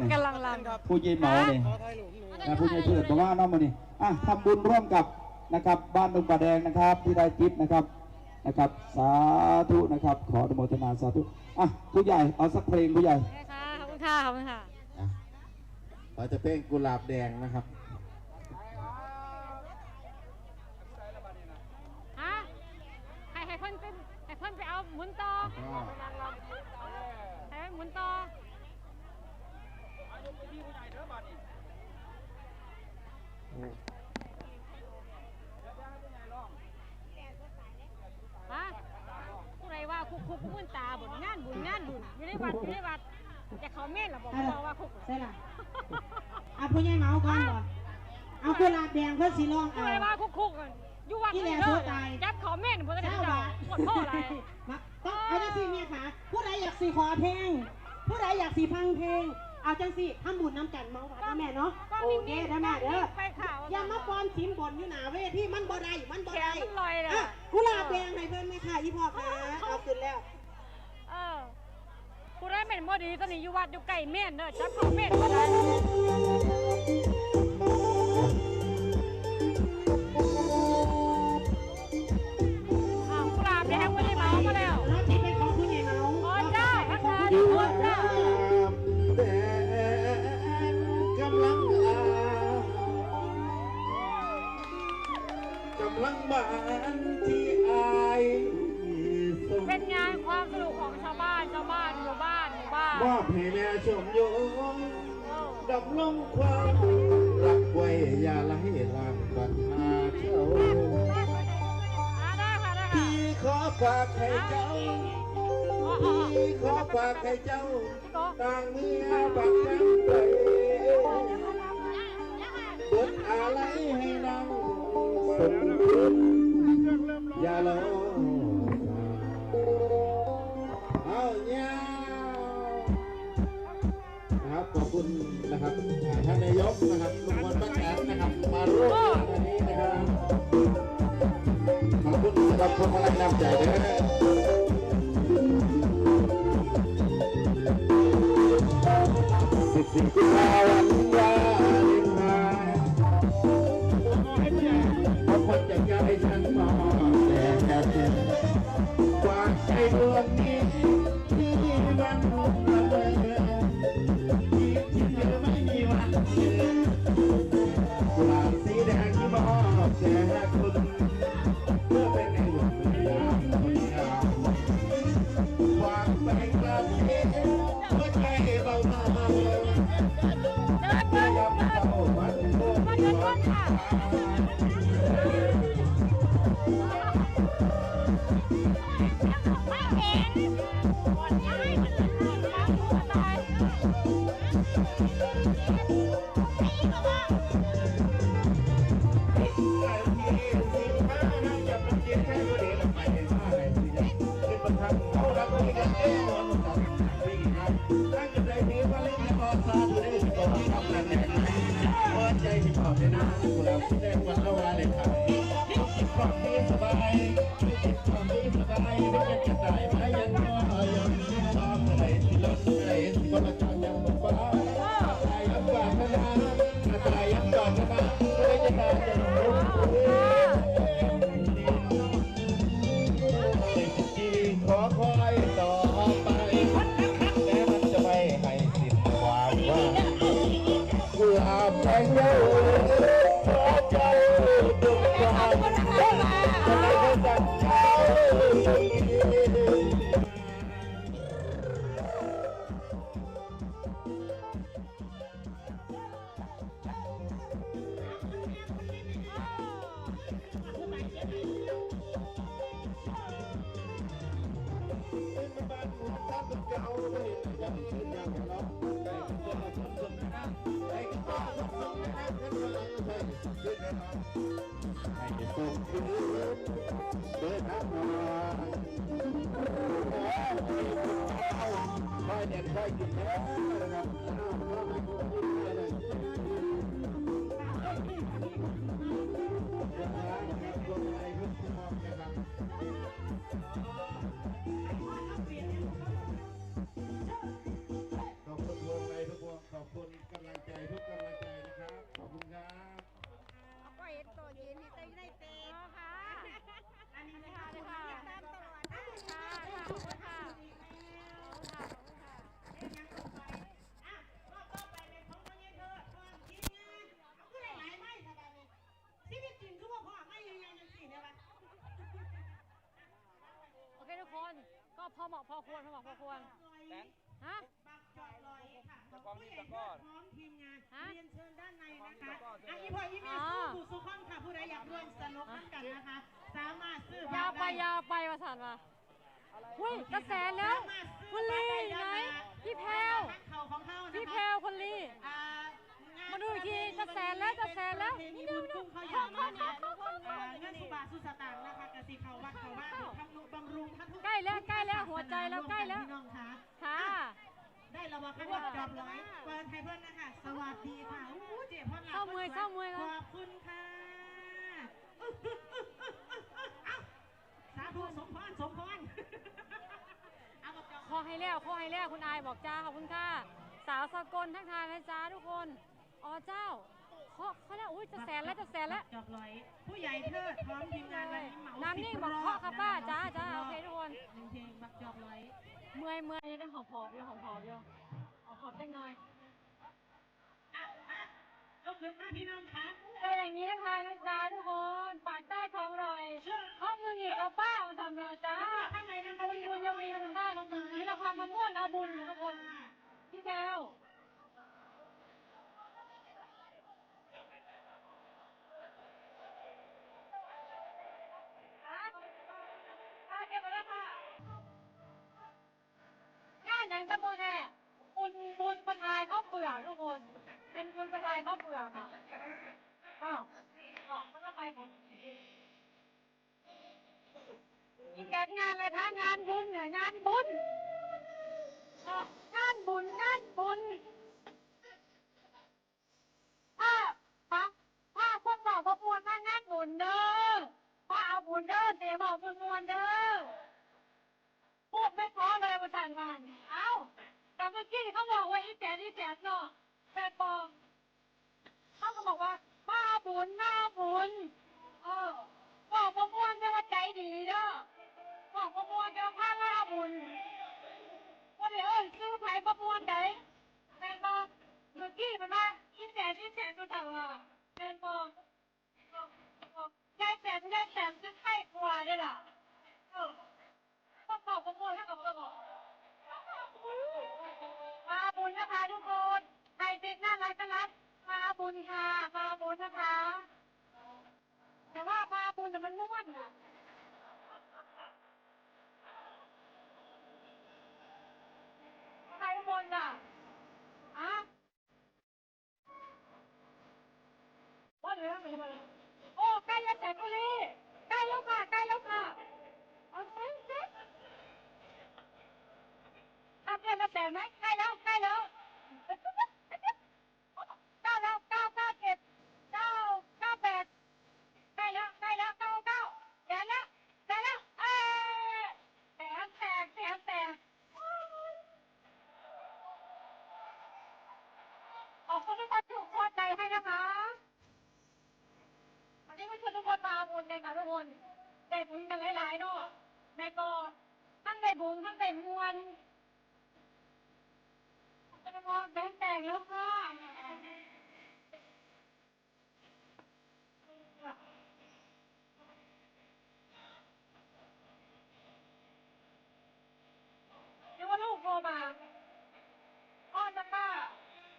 กกำลังลผู้ยินเหมาเนี่ยขอถ่ายรูปหนึ่งนะผู้ใหญ่เถิดบอกว่าน้องมานี่อะทำบุญร่วมกับนะครับบ้านดงป่าแดงนะครับ ที่ได้กิฟต์นะครับนะครับ สาธุนะครับ ขออนุโมทนาสาธุอะผู้ใหญ่เอาสักเพลงผู้ใหญ่ำค่ะขอบคุณค่ะขอบคุณค่ะอะเราจะเป็นกุหลาบแดงนะครับฮะให้ให้เพิ่นเป็นให้เพิ่นไปเอาหมุนต่อให้เพิ่นหมุนต่อ ฮะผู้ใดว่าคุกคุกคุกมุนตาบุญงานบุญงานบุญอยู่ในวัดอยู่ในวัดแต่เขาเม่นหรอบอกบอกว่าคุกใช่ล่ะเอาผู้ใหญ่เมาก่อนบ่เอากุหลาบแดงเพื่อสีรองผู้เอา ใดว่าคุกคุกกันอยู่วัดที่แหลเด้โทอษตาย จับเขาเม่นเพื่อนก็ได้เจ้าเจ้าบ่ปวดพ่ออะไรมาต้องเอาจังสี่เมียค่ะผู้ใดอยากสีขอเพลง ผู้ใดอยากสีพังเพลง เอาจังสี่ทำบุญน้ำกันเมาหวานนะแม่เนาะโอเคนะแม่เด้อไปข่าวอย่ามาปอนชิมบนอยู่หนาเวทีมันบ่ได้มันบ่ได้แขนมันลอยเลยอะกุหลาบแดงให้เพิ่นไหมค่ะอีพ่อค่ะเอาขึ้นแล้วเออผู้ใดเม่นบ่ดีตอนนี้อยู่วัดอยู่ใกล้เม่นเด้อจับเขาเม่นก็ได้ ให้เจ้าต่างเมียบักจำไปบนอะไรให้นางสมคุณอย่ารอเอาเนี่ยนะครับขอบคุณนะครับท่านนายกนะครับลุงพลป้าแตนนะครับมาร่วมงานนี้นะครับขอบคุณสำหรับคนมาลังนำใจนะสิบ Thank you. สบ อยากร่วมสนุกกันนะคะ สามารถซื้อบัตรยาวไปด้ยาวไปประสานว่าอุ้ยกระแสแล้วคุณลีไหนพี่แพรวเขาของเขานะคะพี่แพรวคุณลีอ่ามาดูอีกทีจะแสนแล้วจะแสนแล้วนี่ดูดูเขาอยากมาเนี่ยอ่าเงินสุบาทสุสตางค์นะคะกสิเขาวัดเขาว่าทำนุบำรุงท่านทุกใกล้แล้วใกล้แล้วหัวใจแล้วใกล้แล้วพี่น้องคะค่ะได้ระวังกันว่าจอบร้อยเปิดไทยเพื่อนนะคะสวัสดีค่ะอู้เจ็บพ่อหลัเศร้าเมื่อยเศร้าเมื่อยขแล้วอบคุณค่ะ เอ้าสาธุสมพรสมพรเอาบอกจอบขอให้แล้วขอให้แล้วคุณอายบอกจ้าขอบคุณค่ะ สาวสกลทักทายนะจ้าทุกคน อ๋อเจ้าเคาะเขาแล้วอุ้ยจะแสนแล้วจะแสนแล้ว จอบร้อย ผู้ใหญ่เทิดพร้อมทีมงานวันนี้เหมาน้ำนิ่งสิบอกรเคาะค่ะป้าจ้าจ้าสิบรบโอเคทุกคน หนึ่งเพลงบักจอบร้อย เมื่อยเมื่อยนี่ต้องหอบหอบอยู่หอบหอบอยู่หอบหอบจังหน่อยอะอะ ยกขึ้นมาพี่น้องคะเป็นอย่างนี้นะคะนะจ๊ะทุกคนปากใต้ท้องรอยห้องมือหยิบเอาป้ามาทำเลยจ้าข้างในนะคะบุญบุญยังมีทางด้านตรงนี้เราพามาม่วนเอาบุญทุกคนพี่แก้วอะอะเก็บไว้แล้วค่ะงางตะโมแน่บุญบุญประทายข้าวเปลือกทุกคน เป็นบุญประทายข้าวเปลือค่ะอ้าวออกมันก็ไปผมมีการงานอะไรคะงานบุญเนี่ยงานบุญงานบุญงานบุญถ้าพระถ้าคนบอกพระมวลมางานบุญเด้อพระเอาบุญเด้อเสียบอกพระมวลเด้อพูดไม่พอเลยมาสั่งงานเอ้าแต่เมื่อกี้เขาบอกว่าอีแสนอีแสนเนาะ แฟนปองเขาก็บอกว่ามาบุญมาบุญ เลยไม่มาโอ้ใกล้แล้วแสงบุรีใกล้แล้วค่ะใกล้แล้วค่ะเอาเซ็ตเซ็ตทำเพื่อนแล้วแสงไหมใกล้แล้วใกล้แล้ว เก้าแล้วเก้าเก้าเจ็ดเก้าเก้าแปดใกล้แล้วใกล้แล้วเก้าเก้าแสนแล้วแสนแล้วเอ้ยแสนแตกแสนแตกขอบคุณทุกคนที่ถูกพอใจให้นะคะวันนี้มาชวนทุกคนมาบุญกันค่ะทุกคนได้บุญกันหลายๆเนาะแม่ก็ทั้งได้ บุญทั้งได้มวลจะมองแบงแตกแล้วค่ะ นี่ว่าลูกโทรมาพ่อจะป้า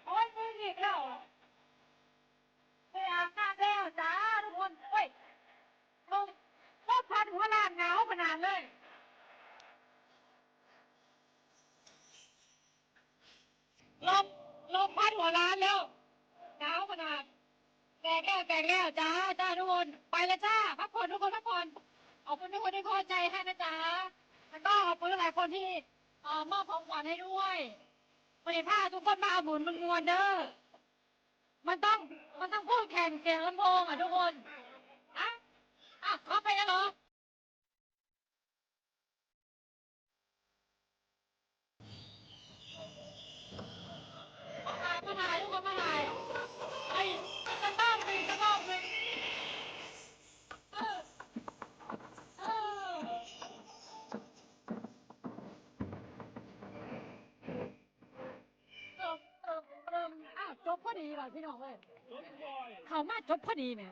โอ้ยมือหยิกแล้วไปอาบน้ำแล้วจ้าทุกคนเฮ้ยลงลมพัดหัวลานหนาวขนาดเลยลมลมพัดหัวลานแล้วหนาวขนาดแตก แก้วจ้าจ้าทุกคนไปแล้วจ้าพักผ่อนทุกคนพักผ่อนขอบคุณทุกคนที่เข้าใจให้นะจ๊ะแล้วก็ขอบคุณหลายคนที่เอ่อมอบของขวัญให้ด้วยวันนี้าทุกคนมาเอาบุญมันมวนเด้อมันต้องมันต้องพูดแข่งเสียงลำโพงอะทุกคนอะอะเขาไปแล้วเหรอ จบพอดีแหม่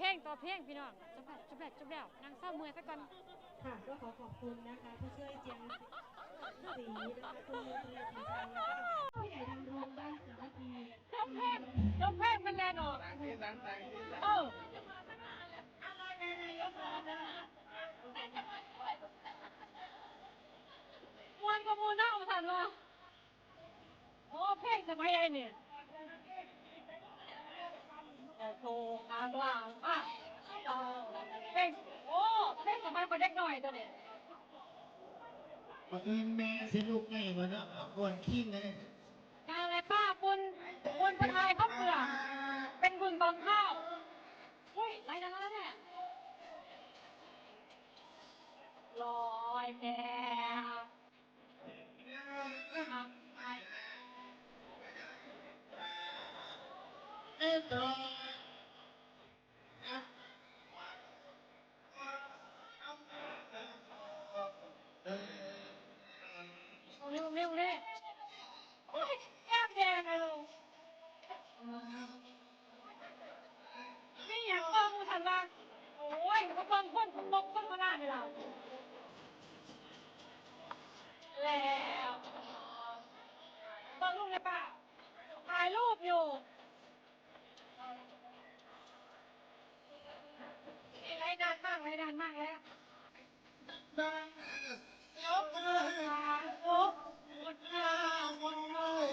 เพลงต่อเพลงพี่น้องจบแล้วจบแล้วจบแล้วนั่งเศร้าเมื่อยซะก่อนค่ะก็ขอขอบคุณนะคะผู้ช่วยเจียงสีนะคะคุณมือเรียนสีชัยแล้วก็ผู้ใหญ่ดำรงบ้านสามัคคีจบเพลงจบเพลงเป็นแรงออกเออมวนกับมูลน่าอุสันวะโอ้เพลงสมัยไอ้เนี่ย โอ้โหอ่างล่างอะต่อเพลงโอ้เพลงสมัยคนเด็กหน่อยตัวเนี่ยมาอื่นแม่สนุกไงวะเนาะก่อนขี้เลยการอะไรป้าบุญบุญเป็นอะไรข้าวเปลือกเป็นบุญบางข้าวอุ้ยไรนั้นแล้วเนี่ยลอยแพานมากไรนานมากแล้วยกมือขายกหมดหน้าหมดเลย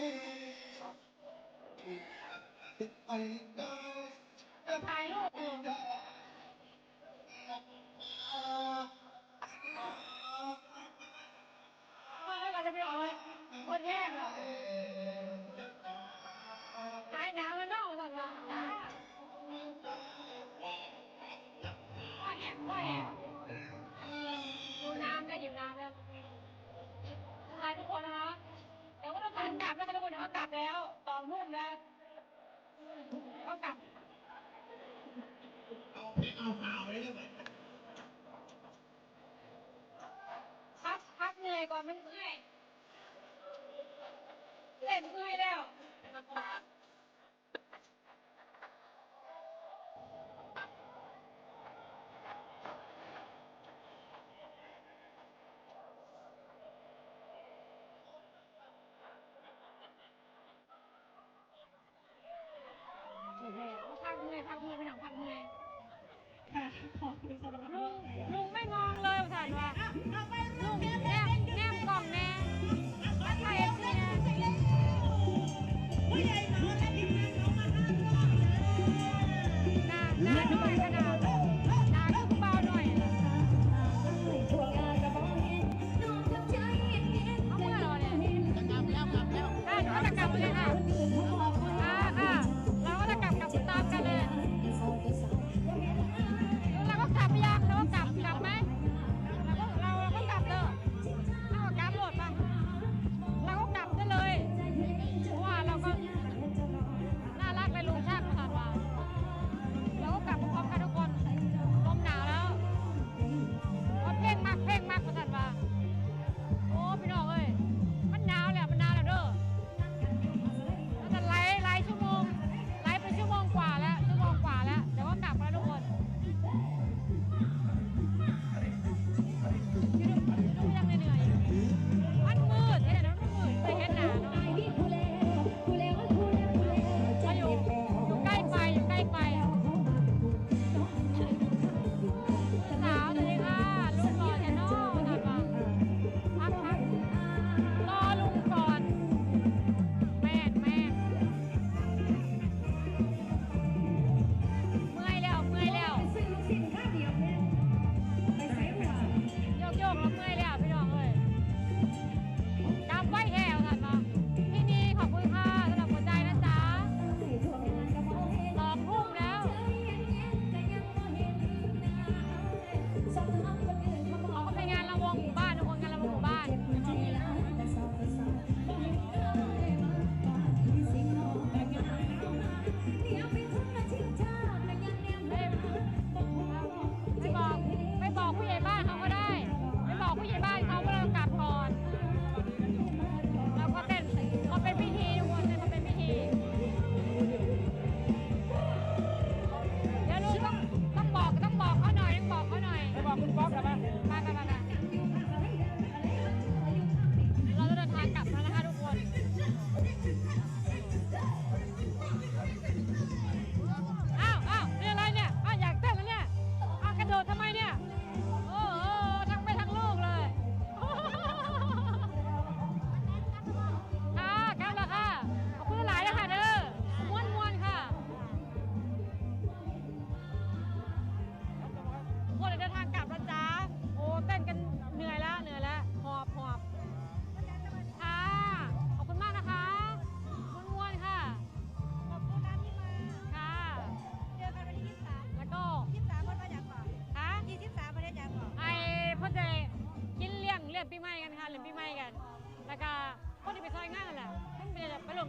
ไป คนนะคะแต่ว่าต้องการกลับแล้วค่ะทุกคนเขากลับแล้วตอนทุ่มแล้วเขากลับเอาไปเอาหาเลยได้ไหมพักพักเหนื่อยก่อนมันเมื่อยเล่นเมื่อยแล้ว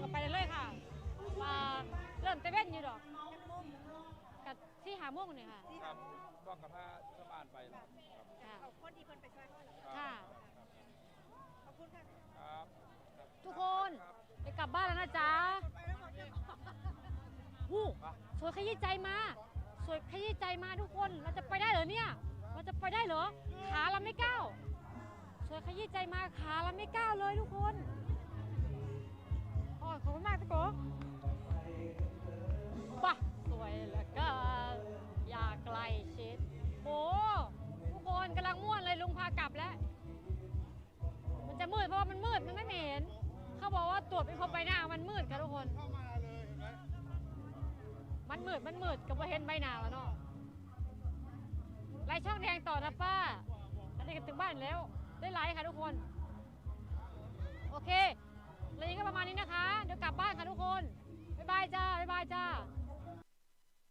นไปเลยไปลงกันไปเลยค่ะมาเริ่มแต่เว้นอยู่ดอกกับที่หาโม่วงเนี่ยค่ะ ครับก็กับผ้าชาวบ้านไปแล้วครับค่ะคนที่เพิ่นไปช่วยเขาเหรอค่ะ ขอบคุณค่ะครับครับทุกคนไปกลับบ้านแล้วนะจ๊ะวู้สวยขยี้ใจมา สวยขยี้ใจมาทุกคน เราจะไปได้เหรอเนี่ย เราจะไปได้เหรอ ขาเราไม่ก้าว สวยขยี้ใจมา ขาเราไม่ก้าวเลยทุกคน โอ้ยขอบคุณมากตะโกป่ะสวยเหลือเกินอยากไกลชิดโอ้ทุกคนกำลังม่วนเลยลุงพากลับแล้ว มันจะมืดเพราะว่ามันมืดมันไม่เห็น เขาบอกว่าตรวจเป็นพบใบหน้ามันมืดค่ะทุกคน เข้ามาเลยเห็นไหมมันมืดมันมืดกับว่าเห็นใบหน้าแล้วเนาะไล่ช่องแดงต่อนะป้า อันนี้ก็ถึงบ้านแล้ว ได้ไลค์ค่ะทุกคน โอเค เลยก็ประมาณนี้นะคะ เดี๋ยวกลับบ้านค่ะทุกคน บ๊ายบายจ้า บ๊ายบายจ้า